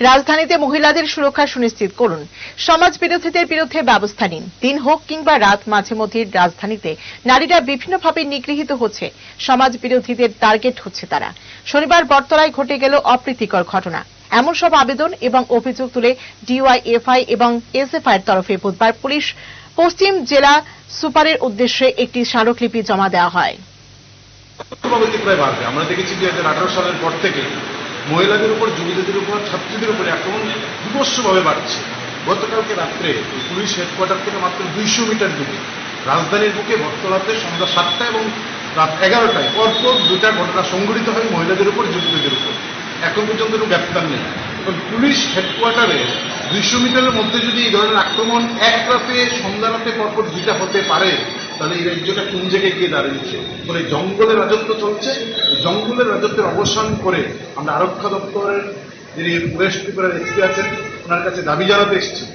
রাজধানীতে মহিলাদের সুরক্ষা সুনিশ্চিত করুন। সমাজ বিরোধীদের বিরুদ্ধে ব্যবস্থা নিন। দিন হোক কিংবা রাত, মাঝে মধ্যে রাজধানীতে নারীরা বিভিন্নভাবে নিগৃহীত হচ্ছে। সমাজ বিরোধীদের টার্গেট হচ্ছে তারা। শনিবার বটতলায় ঘটে গেল অপ্রীতিকর ঘটনা। এমন সব আবেদন এবং অভিযোগ তুলে ডিওয়াইএফআই এবং এসএফআই এর তরফে বুধবার পুলিশ পশ্চিম জেলা সুপারের উদ্দেশ্যে একটি স্মারকলিপি জমা দেওয়া হয়। আমরা দেখেছি সালের পর থেকে মহিলাদের উপর, যুবতীদের উপর, ছাত্রীদের উপর আক্রমণ বিভৎসভাবে বাড়ছে। গতকালকে রাত্রে পুলিশ হেডকোয়ার্টার থেকে মাত্র দুইশো মিটার দূরে রাজধানীর বুকে বটতলাতে সন্ধ্যা সাতটা এবং রাত এগারোটায় পরপর দুটা ঘটনা সংঘটিত হয় মহিলাদের উপর, যুবতীদের উপর। এখন পর্যন্ত কোনো গ্রেপ্তার নেই। এবং পুলিশ হেডকোয়ার্টারে দুইশো মিটারের মধ্যে যদি এই ধরনের আক্রমণ এক রাতে, সন্ধ্যা রাতে পরপর দুইটা হতে পারে তাহলে এই রাজ্যটা কোন জায়গায় গিয়ে দাঁড়িয়েছে? ফলে জঙ্গলের রাজত্ব চলছে জঙ্গলের রাজত্বের অবসান করে আমরা আরক্ষা দপ্তরের যিনি ওয়েস্ট ত্রিপুরার এসপি আছেন, ওনার কাছে দাবি জানাতে এসেছি।